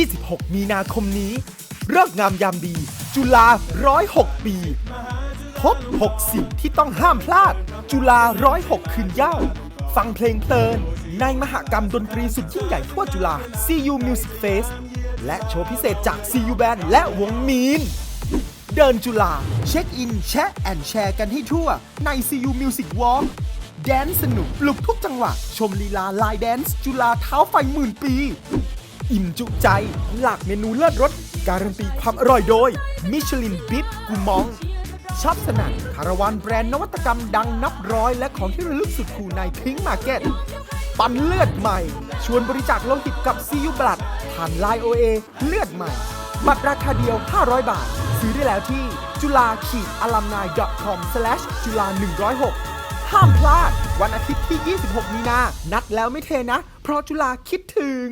26 มีนาคมนี้เลิกงามยามดี จุฬา106 ปี พบ 6 สิ่งที่ต้องห้ามพลาด จุฬา106 คืนเย้าฟังเพลงเพลิน ในมหกรรมดนตรีสุดยิ่งใหญ่ทั่วจุฬา CU Music Fest และโชว์พิเศษจาก CU Band และวงมีน เดินจุฬาเช็คอิน แชะแอนแชร์กันให้ทั่วใน CU Music Walk แดนสนุกปลุกทุกจังหวะ ชมลีลาลายแดนซ์จุฬาเท้าไฟหมื่นปี อิ่มจุใจ หลากเมนูเลิศรส การันตีความอร่อยโดย มิชลินบิ๊กูมองช็อปสนั่นคาราวานแบรนด์นวัตกรรมดังนับร้อย และของที่ระลึกสุดคูลในพิงมาร์เก็ตปันเลือดใหม่ ชวนบริจาคโลหิตกับซียูบลัดผ่านไลน์โอเอเลือดใหม่ บัตรราคาเดียว 500 บาท ซื้อได้แล้วที่ จุฬาขีดอลัมนาย .com จุฬา106 ห้ามพลาด วันอาทิตย์ที่ 26 มีนา นัดแล้วไม่เทนะ เพราะจุฬาคิดถึง